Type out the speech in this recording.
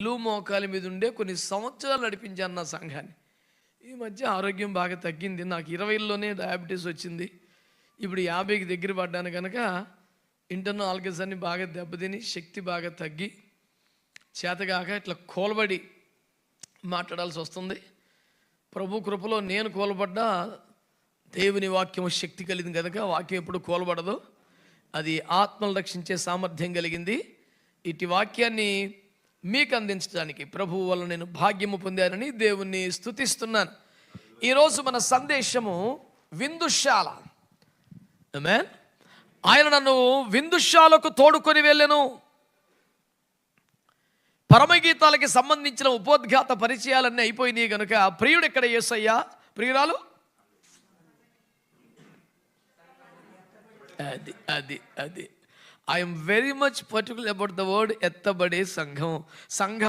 ఇల్లు మోకాల మీద ఉండే కొన్ని సంవత్సరాలు నడిపించాను నా సంఘాన్ని. ఈ మధ్య ఆరోగ్యం బాగా తగ్గింది. నాకు ఇరవైలోనే డయాబెటీస్ వచ్చింది. ఇప్పుడు యాభైకి దగ్గర పడ్డాను కనుక ఇంటర్నల్ ఆల్గస్ అన్ని బాగా దెబ్బతిని శక్తి బాగా తగ్గి చేతగాక ఇట్లా కోలబడి మాట్లాడాల్సి వస్తుంది. ప్రభు కృపలో నేను కోలబడ్డా దేవుని వాక్యం శక్తి కలిగింది కనుక వాక్యం ఎప్పుడు కోలబడదు అది ఆత్మలు రక్షించే సామర్థ్యం కలిగింది. ఇటు వాక్యాన్ని మీకు అందించడానికి ప్రభువు వల్ల నేను భాగ్యము పొందానని దేవుణ్ణి స్థుతిస్తున్నాను ఈరోజు మన సందేశము విందుశాల. ఆయన నన్ను విందుశాలకు తోడుకొని వెళ్ళాను. పరమగీతాలకి సంబంధించిన ఉపోద్ఘాత పరిచయాలన్నీ అయిపోయినాయి కనుక ప్రియుడు ఎక్కడ ఏసయ్యా ప్రియురాలు? అది అది అది. I'm very much particular about the word ఎత్తబడే సంఘం సంఘం